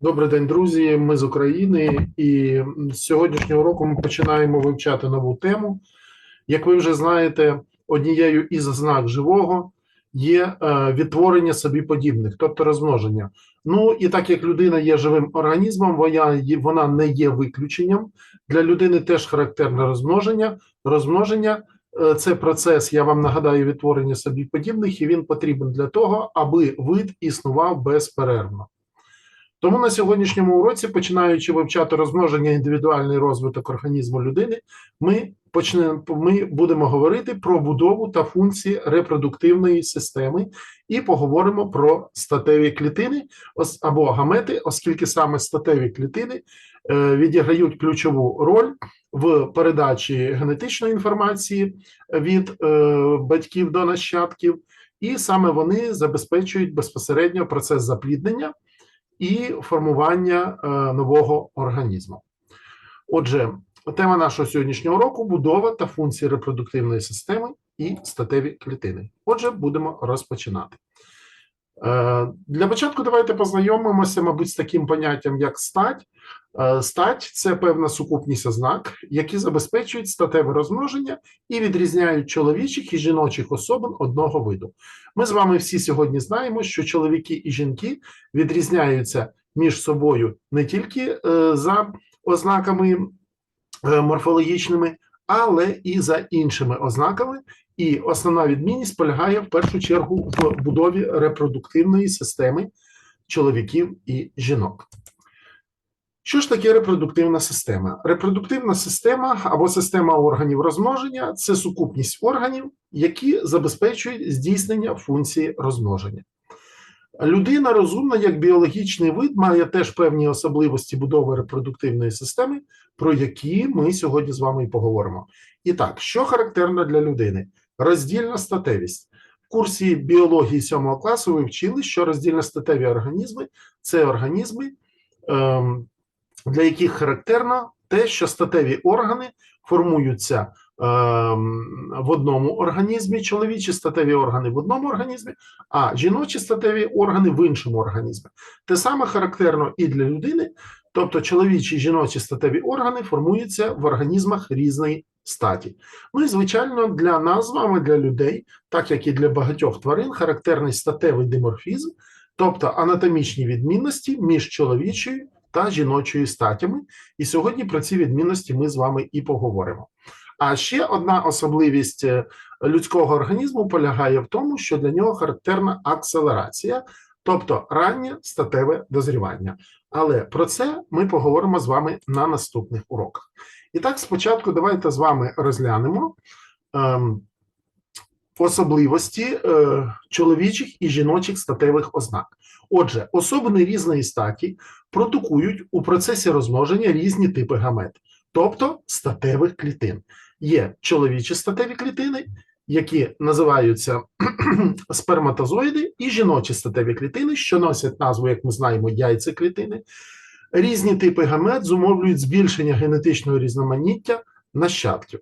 Добрий день, друзі. Ми з України, і з сьогоднішнього року ми починаємо вивчати нову тему. Як ви вже знаєте, однією із ознак живого є е, відтворення собі подібних, тобто розмноження. Ну і так як людина є живим організмом, вона, вона не є виключенням. Для людини теж характерне розмноження. Розмноження е, це процес, я вам нагадаю, відтворення собі подібних, і він потрібен для того, аби вид існував безперервно. Тому на сьогоднішньому уроці, починаючи вивчати розмноження індивідуальний розвиток організму людини, ми почнемо ми будемо говорити про будову та функції репродуктивної системи і поговоримо про статеві клітини або гамети, оскільки саме статеві клітини е, відіграють ключову роль в передачі генетичної інформації від е, батьків до нащадків, і саме вони забезпечують безпосередньо процес запліднення і формування е, нового організму. Отже, тема нашого сьогоднішнього року будова та функції репродуктивної системи і статеві клітини. Отже, будемо розпочинати. Е, Для початку давайте познайомимося, мабуть, з таким поняттям, як стать. Е, Стать це певна сукупність ознак, які забезпечують статеве розмноження і відрізняють чоловічих і жіночих особин одного виду. Ми з вами всі сьогодні знаємо, що чоловіки і жінки відрізняються між собою не тільки е, за ознаками морфологічними, але і за іншими ознаками. І основна відмінність полягає в першу чергу в будові репродуктивної системи чоловіків і жінок. Що ж таке репродуктивна система? Репродуктивна система або система органів розмноження це сукупність органів, які забезпечують здійснення функції розмноження. Людина розумна як біологічний вид має теж певні особливості будови репродуктивної системи, про які ми сьогодні з вами і поговоримо. І так, що характерно для людини? Роздільна статевість. В курсі біології 7 класу ви вчили, що роздільно статеві організми це організми, ем, для яких характерно те, що статеві органи формуються ем, в одному організмі, чоловічі статеві органи в одному організмі, а жіночі статеві органи в іншому організмі. Те саме характерно і для людини, тобто чоловічі і жіночі статеві органи формуються в організмах різної статі. Ну і звичайно, для нас з вами, для людей, так як і для багатьох тварин, характерний статевий диморфізм, тобто анатомічні відмінності між чоловічою та жіночою статями. І сьогодні про ці відмінності ми з вами і поговоримо. А ще одна особливість е, людського організму полягає в тому, що для нього характерна акселерація, тобто раннє статеве дозрівання. Але про це ми поговоримо з вами на наступних уроках. І так, спочатку давайте з вами розглянемо ем, особливості е, чоловічих і жіночих статевих ознак. Отже, особини різної статі продукують у процесі розмноження різні типи гамет, тобто статевих клітин. Є чоловічі статеві клітини, які називаються сперматозоїди, і жіночі статеві клітини, що носять назву, як ми знаємо, яйцеклітини. Різні типи гамет зумовлюють збільшення генетичного різноманіття нащадків.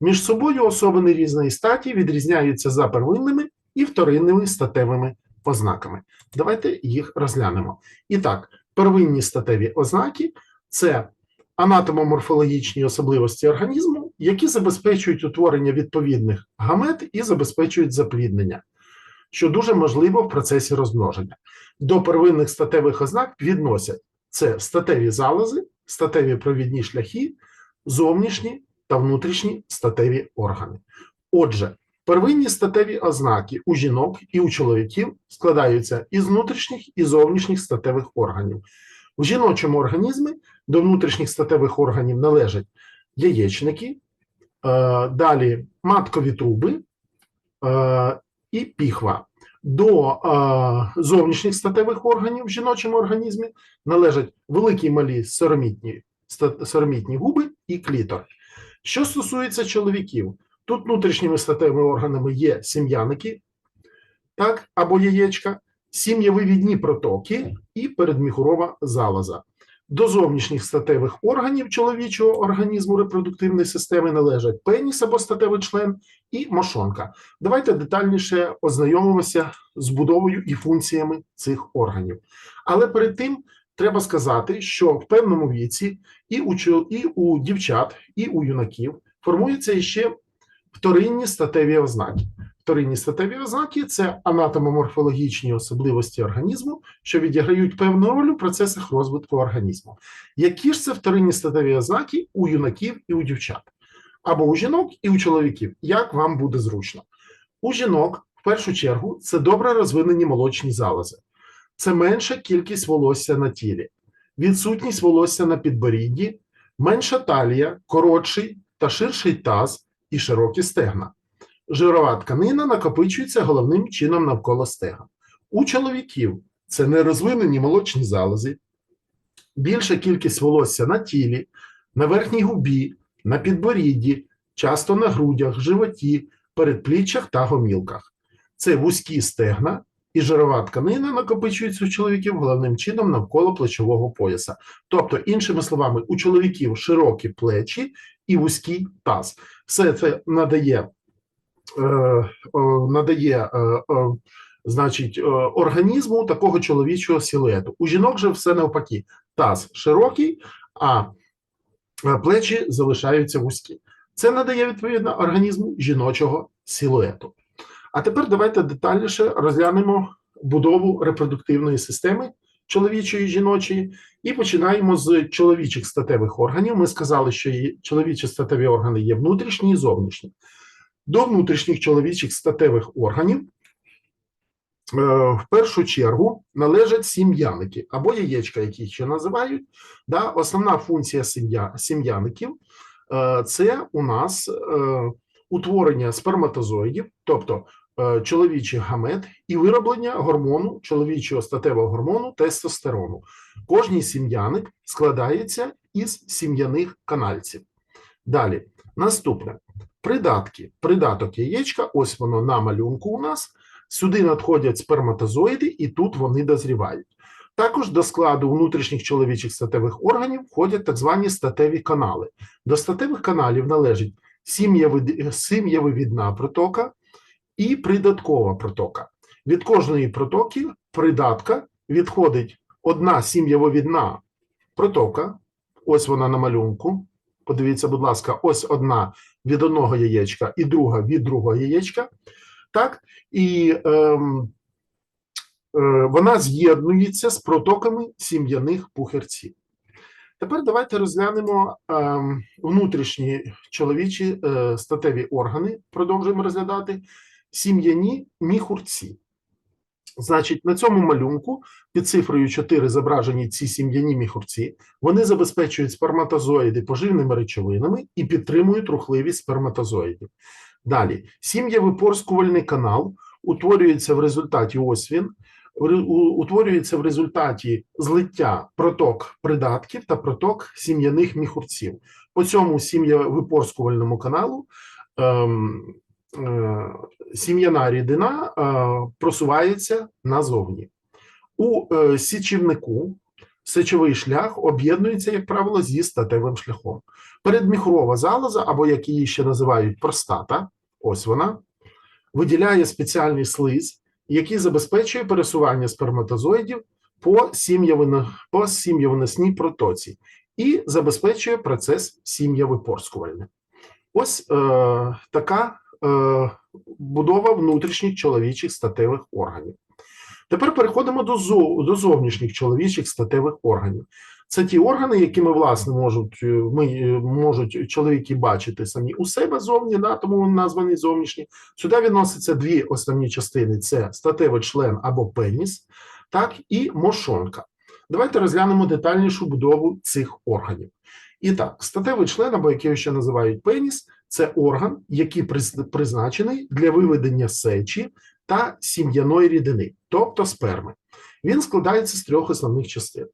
Між собою особини різної статі відрізняються за первинними і вторинними статевими ознаками. Давайте їх розглянемо. І так, первинні статеві ознаки це анатомоморфологічні особливості організму, які забезпечують утворення відповідних гамет і забезпечують запліднення, що дуже можливо в процесі розмноження. До первинних статевих ознак відносять це статеві залози, статеві провідні шляхи, зовнішні та внутрішні статеві органи. Отже, первинні статеві ознаки у жінок і у чоловіків складаються із внутрішніх і зовнішніх статевих органів. В жіночому організмі до внутрішніх статевих органів належать яєчники, далі маткові труби е, і піхва. До е, зовнішніх статевих органів в жіночому організмі належать великі і малі соромітні, ста- соромітні губи і клітор. Що стосується чоловіків, тут внутрішніми статевими органами є сім'яники, так, або яєчка, сім'євивідні протоки і передміхурова залоза. До зовнішніх статевих органів чоловічого організму репродуктивної системи належать пеніс або статевий член і мошонка. Давайте детальніше ознайомимося з будовою і функціями цих органів. Але перед тим треба сказати, що в певному віці і у, і у дівчат, і у юнаків формуються ще вторинні статеві ознаки. Вторинні статеві ознаки це анатомоморфологічні особливості організму, що відіграють певну роль у процесах розвитку організму. Які ж це вторинні статеві ознаки у юнаків і у дівчат? Або у жінок і у чоловіків, як вам буде зручно. У жінок, в першу чергу, це добре розвинені молочні залози, це менша кількість волосся на тілі, відсутність волосся на підборідді, менша талія, коротший та ширший таз і широкі стегна. Жирова тканина накопичується головним чином навколо стегна. У чоловіків це нерозвинені молочні залози, більша кількість волосся на тілі, на верхній губі, на підборідді, часто на грудях, животі, передпліччях та гомілках. Це вузькі стегна і жирова тканина накопичується у чоловіків головним чином навколо плечового пояса. Тобто, іншими словами, у чоловіків широкі плечі і вузький таз. Все це надає, надає е, е, значить, е, організму такого чоловічого силуету. У жінок же все навпаки. Таз широкий, а плечі залишаються вузькі. Це надає відповідно організму жіночого силуету. А тепер давайте детальніше розглянемо будову репродуктивної системи чоловічої і жіночої, і починаємо з чоловічих статевих органів. Ми сказали, що чоловічі статеві органи є внутрішні і зовнішні. До внутрішніх чоловічих статевих органів е, в першу чергу належать сім'яники або яєчка, які ще називають. Да? Основна функція сім'я, сім'яників е, це у нас е, утворення сперматозоїдів, тобто чоловічий гамет, і вироблення гормону, чоловічого статевого гормону тестостерону. Кожний сім'яник складається із сім'яних канальців. Далі, наступне придатки. Придаток яєчка, ось воно на малюнку у нас. Сюди надходять сперматозоїди, і тут вони дозрівають. Також до складу внутрішніх чоловічих статевих органів входять так звані статеві канали. До статевих каналів належить сім'явивідна протока і придаткова протока. Від кожної протоки придатка відходить одна сім'явовідна протока, ось вона на малюнку. Подивіться, будь ласка, ось одна від одного яєчка і друга від другого яєчка. Так, і е, е, вона з'єднується з протоками сім'яних пухерців. Тепер давайте розглянемо е, внутрішні чоловічі е, статеві органи, продовжуємо розглядати сім'яні міхурці. Значить, на цьому малюнку під цифрою 4 зображені ці сім'яні міхурці. Вони забезпечують сперматозоїди поживними речовинами і підтримують рухливість сперматозоїдів. Далі, сім'євипорскувальний канал утворюється в результаті ось він, утворюється в результаті злиття проток придатків та проток сім'яних міхурців. По цьому сім'євипорскувальному каналу ем, сім'яна рідина е, просувається назовні. У е, січівнику сечовий шлях об'єднується, як правило, зі статевим шляхом. Передміхрова залоза, або як її ще називають простата, ось вона, виділяє спеціальний слиз, який забезпечує пересування сперматозоїдів по сім'явино- по протоці і забезпечує процес сім'явипорскування. Ось е, така е, будова внутрішніх чоловічих статевих органів. Тепер переходимо до, зо, до зовнішніх чоловічих статевих органів. Це ті органи, якими, власне, можуть, е, ми, е, можуть чоловіки бачити самі у себе зовні, да, тому вони названі зовнішні. Сюди відносяться дві основні частини: це статевий член або пеніс, так, і мошонка. Давайте розглянемо детальнішу будову цих органів. І так, статевий член, або який ще називають пеніс, це орган, який призначений для виведення сечі та сім'яної рідини, тобто сперми. Він складається з трьох основних частин.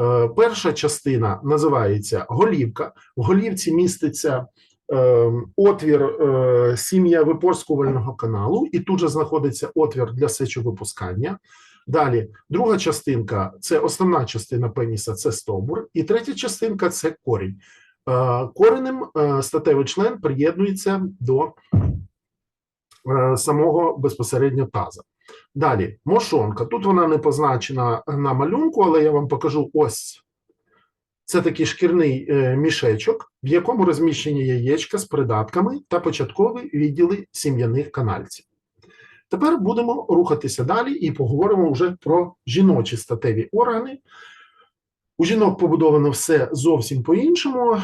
Е, Перша частина називається голівка. В голівці міститься е, отвір е, сім'я випорскувального каналу, і тут же знаходиться отвір для сечовипускання. Далі, друга частинка це основна частина пеніса, це стовбур, і третя частинка це корінь. Е, Коренем е, статевий член приєднується до е, самого безпосередньо таза. Далі, мошонка. Тут вона не позначена на малюнку, але я вам покажу ось. Це такий шкірний мішечок, в якому розміщені яєчка з придатками та початкові відділи сім'яних канальців. Тепер будемо рухатися далі і поговоримо вже про жіночі статеві органи. У жінок побудовано все зовсім по-іншому.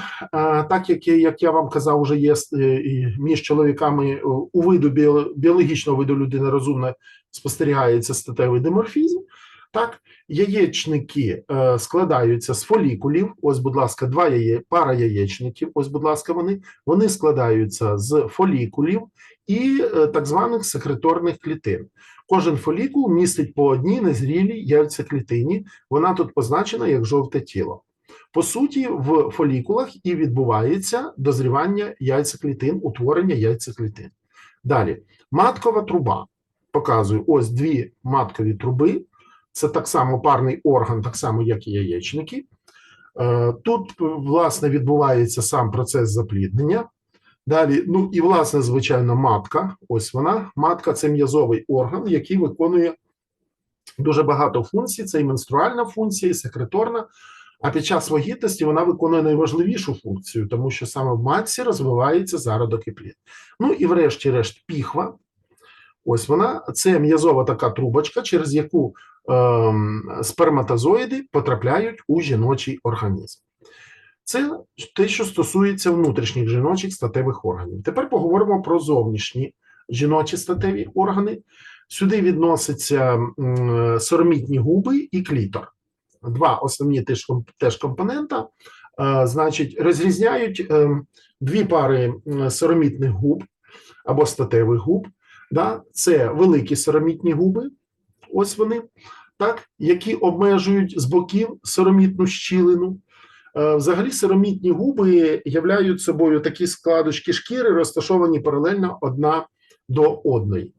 Так як, як я вам казав, вже є е, між чоловіками е, у виду біологічного виду людини розумна спостерігається статевий деморфізм. Так, яєчники е, складаються з фолікулів. Ось, будь ласка, два яє, пара яєчників. Ось, будь ласка, вони. Вони складаються з фолікулів і е, так званих секреторних клітин. Кожен фолікул містить по одній незрілій яйцеклітині. Вона тут позначена як жовте тіло. По суті, в фолікулах і відбувається дозрівання яйцеклітин, утворення яйцеклітин. Далі, маткова труба. Показую ось дві маткові труби. Це так само парний орган, так само, як і яєчники. Е, Тут, власне, відбувається сам процес запліднення. Далі, ну і власне, звичайно, матка. Ось вона. Матка це м'язовий орган, який виконує дуже багато функцій. Це і менструальна функція, і секреторна. А під час вагітності вона виконує найважливішу функцію, тому що саме в матці розвивається зародок і плід. Ну і врешті-решт, піхва. Ось вона це м'язова така трубочка, через яку ем, сперматозоїди потрапляють у жіночий організм. Це те, що стосується внутрішніх жіночих статевих органів. Тепер поговоримо про зовнішні жіночі статеві органи. Сюди відносяться соромітні губи і клітор. Два основні теж, компонента. Е, значить, розрізняють е, дві пари соромітних губ або статевих губ. Да? Це великі соромітні губи, ось вони, так, які обмежують з боків соромітну щілину. Е, Взагалі, сиромітні губи являють собою такі складочки шкіри, розташовані паралельно одна до одної.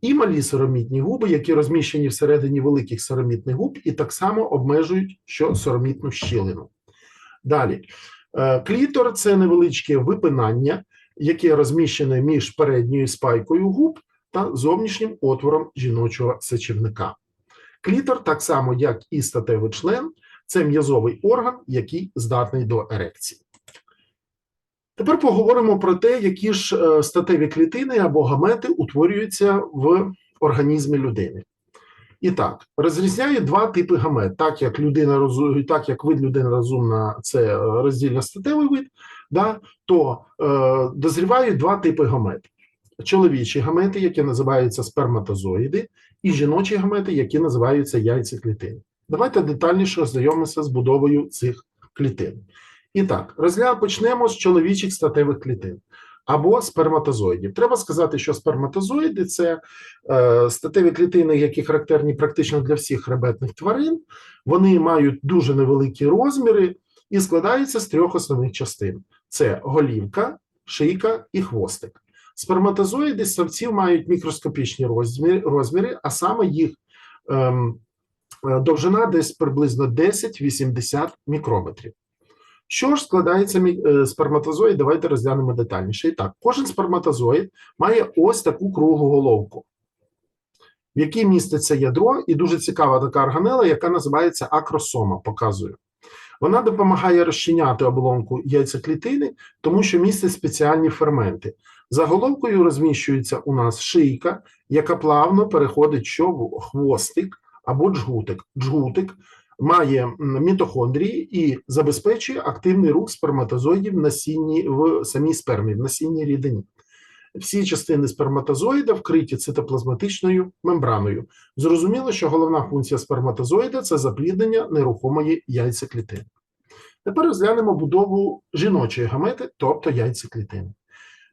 І малі сиромітні губи, які розміщені всередині великих сиромітних губ, і так само обмежують що соромітну щілину. Далі, Е, клітор це невеличке випинання, яке розміщене між передньою спайкою губ та зовнішнім отвором жіночого сечівника. Клітор, так само як і статевий член, це м'язовий орган, який здатний до ерекції. Тепер поговоримо про те, які ж е, статеві клітини або гамети утворюються в організмі людини. І так, розрізняють два типи гамет. Так як людина так як вид людини розумна це е, роздільно статевий вид, да, то е, дозрівають два типи гамет: чоловічі гамети, які називаються сперматозоїди, і жіночі гамети, які називаються яйцеклітини. Давайте детальніше ознайомимося з будовою цих клітин. І так, розгля... почнемо з чоловічих статевих клітин або сперматозоїдів. Треба сказати, що сперматозоїди це е, статеві клітини, які характерні практично для всіх хребетних тварин. Вони мають дуже невеликі розміри і складаються з трьох основних частин: це голівка, шийка і хвостик. Сперматозоїди ссавців мають мікроскопічні розміри, розміри а саме їх ем, довжина десь приблизно 10-80 мікрометрів. Що ж складається е, сперматозоїд? Давайте розглянемо детальніше. І так, кожен сперматозоїд має ось таку круглу головку, в якій міститься ядро, і дуже цікава така органела, яка називається акросома. Показую. Вона допомагає розчиняти оболонку яйцеклітини, тому що містить спеціальні ферменти. За головкою розміщується у нас шийка, яка плавно переходить що в хвостик або джгутик. Джгутик має мітохондрії і забезпечує активний рух сперматозоїдів насінні в самій спермі, в насінній рідині. Всі частини сперматозоїда вкриті цитоплазматичною мембраною. Зрозуміло, що головна функція сперматозоїда це запліднення нерухомої яйцеклітини. Тепер розглянемо будову жіночої гамети, тобто яйцеклітини.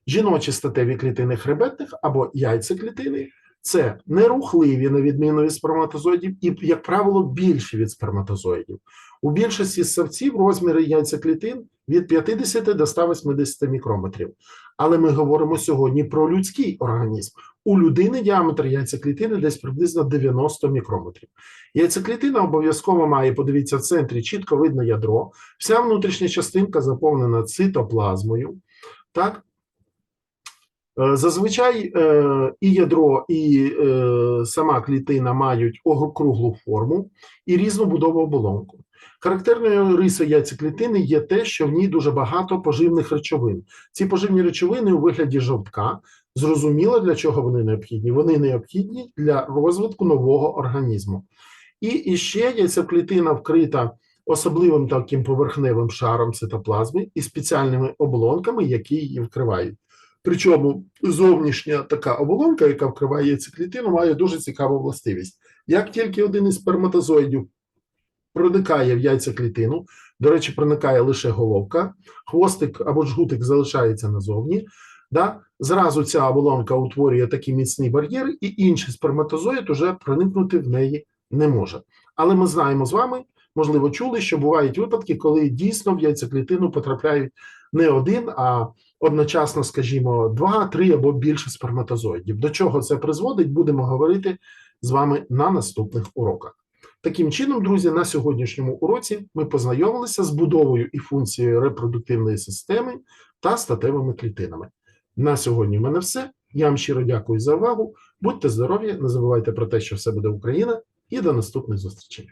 Жіночі статеві клітини хребетних або яйцеклітини це нерухливі, на відміну від сперматозоїдів, і, як правило, більші від сперматозоїдів. У більшості ссавців розміри яйцеклітин від 50 до 180 мікрометрів. Але ми говоримо сьогодні про людський організм. У людини діаметр яйцеклітини десь приблизно 90 мікрометрів. Яйцеклітина обов'язково має, подивіться, в центрі чітко видно ядро, вся внутрішня частинка заповнена цитоплазмою. Так? Е, Зазвичай е, і ядро, і е, сама клітина мають округлу форму і різну будову оболонку. Характерною рисою яйцеклітини є те, що в ній дуже багато поживних речовин. Ці поживні речовини у вигляді жовтка. Зрозуміло, для чого вони необхідні. Вони необхідні для розвитку нового організму. І, ще яйцеклітина вкрита особливим таким поверхневим шаром цитоплазми і спеціальними оболонками, які її вкривають. Причому зовнішня така оболонка, яка вкриває яйцеклітину, має дуже цікаву властивість. Як тільки один із сперматозоїдів проникає в яйцеклітину, до речі, проникає лише головка, хвостик або жгутик залишається назовні, да, зразу ця оболонка утворює такий міцний бар'єр, і інший сперматозоїд уже проникнути в неї не може. Але ми знаємо з вами, можливо, чули, що бувають випадки, коли дійсно в яйцеклітину потрапляють не один, а одночасно, скажімо, два, три або більше сперматозоїдів. До чого це призводить, будемо говорити з вами на наступних уроках. Таким чином, друзі, на сьогоднішньому уроці ми познайомилися з будовою і функцією репродуктивної системи та статевими клітинами. На сьогодні в мене все. Я вам щиро дякую за увагу. Будьте здорові, не забувайте про те, що все буде Україна, і до наступних зустрічей.